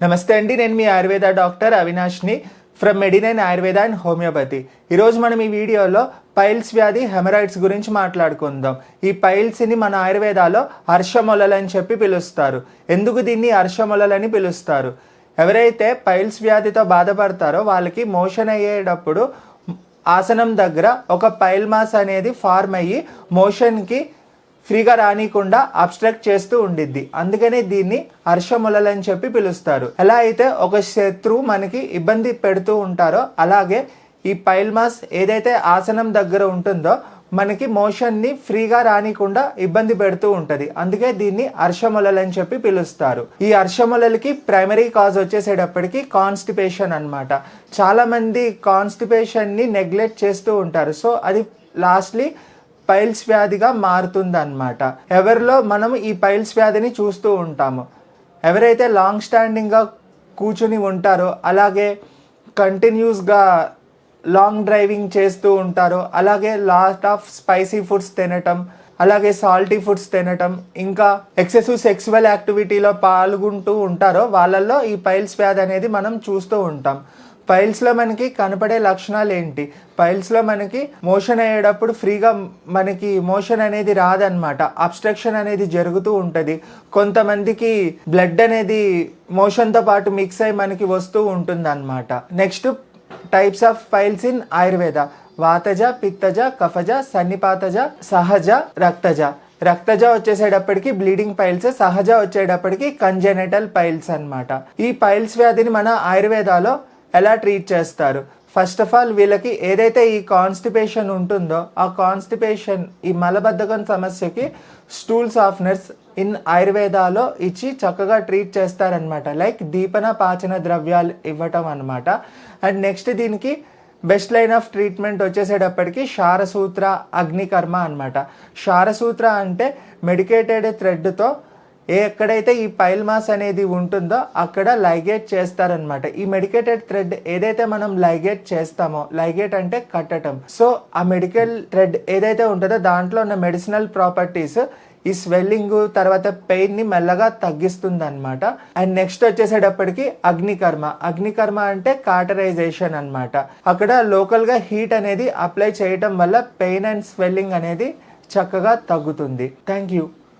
నమస్తే అండి నేను మీ Ayurveda doctor అవినాష్ని from Medinine Ayurveda and homeopathy ఈరోజు మనం ఈ వీడియోలో పైల్స్ వ్యాధి హెమరాయిడ్స్ గురించి మాట్లాడుకుందాం. ఈ పైల్స్ని మన ఆయుర్వేదాలో హర్షమొలలు అని చెప్పి పిలుస్తారు. ఎందుకు దీన్ని హర్షమొలలని పిలుస్తారు? ఎవరైతే పైల్స్ వ్యాధితో బాధపడతారో వాళ్ళకి మోషన్ అయ్యేటప్పుడు ఆసనం దగ్గర ఒక పైల్ మాస్ అనేది ఫార్మ్ అయ్యి మోషన్కి ఫ్రీగా రానికుండా అబ్స్ట్రక్ట్ చేస్తూ ఉండిద్ది. అందుకనే దీన్ని హర్షములలు అని చెప్పి పిలుస్తారు. ఎలా అయితే ఒక శత్రువు మనకి ఇబ్బంది పెడుతూ ఉంటారో అలాగే ఈ పైల్మాస్ ఏదైతే ఆసనం దగ్గర ఉంటుందో మనకి మోషన్ని ఫ్రీగా రానికుండా ఇబ్బంది పెడుతూ ఉంటుంది. అందుకే దీన్ని హర్షములలని అని చెప్పి పిలుస్తారు. ఈ హర్షములలకి ప్రైమరీ కాజ్ వచ్చేసేటప్పటికి కాన్స్టిపేషన్ అన్నమాట. చాలామంది కాన్స్టిపేషన్ని నెగ్లెక్ట్ చేస్తూ ఉంటారు. సో అది లాస్ట్లీ పైల్స్ వ్యాధిగా మారుతుందన్నమాట. ఎవరిలో మనం ఈ పైల్స్ వ్యాధిని చూస్తూ ఉంటాము. ఎవరైతే లాంగ్ స్టాండింగ్గా కూర్చుని ఉంటారో అలాగే కంటిన్యూస్గా లాంగ్ డ్రైవింగ్ చేస్తూ ఉంటారో అలాగే లాట్ ఆఫ్ స్పైసీ ఫుడ్స్ తినటం అలాగే సాల్టీ ఫుడ్స్ తినటం ఇంకా ఎక్సెసివ్ సెక్సువల్ యాక్టివిటీలో పాల్గొంటూ ఉంటారో వాళ్ళల్లో ఈ పైల్స్ వ్యాధి అనేది మనం చూస్తూ ఉంటాం. పైల్స్లో మనకి కనపడే లక్షణాలు ఏంటి? పైల్స్లో మనకి మోషన్ అయ్యేటప్పుడు ఫ్రీగా మనకి మోషన్ అనేది రాదనమాట అబ్స్ట్రక్షన్ అనేది జరుగుతూ ఉంటుంది. కొంతమందికి బ్లడ్ అనేది మోషన్తో పాటు మిక్స్ అయి మనకి వస్తూ ఉంటుందన్నమాట. Next types of piles in Ayurveda వాతజ పిత్తజ కఫజ సన్నిపాతజ సహజ రక్తజ రక్తజ వచ్చేసేటప్పటికి బ్లీడింగ్ పైల్స్ సహజ వచ్చేటప్పటికి కంజెనటల్ పైల్స్ అన్నమాట. ఈ పైల్స్ వ్యాధిని మన ఆయుర్వేదాలో ఎలా ట్రీట్ చేస్తారు? ఫస్ట్ ఆఫ్ ఆల్ వీళ్ళకి ఏదైతే ఈ కాన్స్టిపేషన్ ఉంటుందో ఆ కాన్స్టిపేషన్ ఈ మలబద్ధకం సమస్యకి స్టూల్ సాఫ్ట్నర్స్ ఇన్ ఆయుర్వేదాలో ఇచ్చి చక్కగా ట్రీట్ చేస్తారనమాట లైక్ దీపన పాచన ద్రవ్యాలు ఇవ్వటం అనమాట అండ్ నెక్స్ట్ దీనికి బెస్ట్ లైన్ ఆఫ్ ట్రీట్మెంట్ వచ్చేసేటప్పటికి శారసూత్ర అగ్నికర్మ అనమాట శారసూత్ర అంటే మెడికేటెడ్ థ్రెడ్తో ఎక్కడైతే ఈ పైల్ మాస్ అనేది ఉంటుందో అక్కడ లైగేట్ చేస్తారనమాట ఈ మెడికేటెడ్ థ్రెడ్ ఏదైతే మనం లైగేట్ చేస్తామో లైగేట్ అంటే కట్టడం సో ఆ మెడికల్ థ్రెడ్ ఏదైతే ఉంటుందో దాంట్లో ఉన్న మెడిసినల్ ప్రాపర్టీస్ ఈ స్వెల్లింగ్ తర్వాత పెయిన్ని మెల్లగా తగ్గిస్తుంది అనమాట అండ్ నెక్స్ట్ వచ్చేసేటప్పటికి అగ్నికర్మ. అగ్నికర్మ అంటే కాటరైజేషన్ అనమాట అక్కడ లోకల్గా హీట్ అనేది అప్లై చేయటం వల్ల పెయిన్ అండ్ స్వెల్లింగ్ అనేది చక్కగా తగ్గుతుంది. Thank you.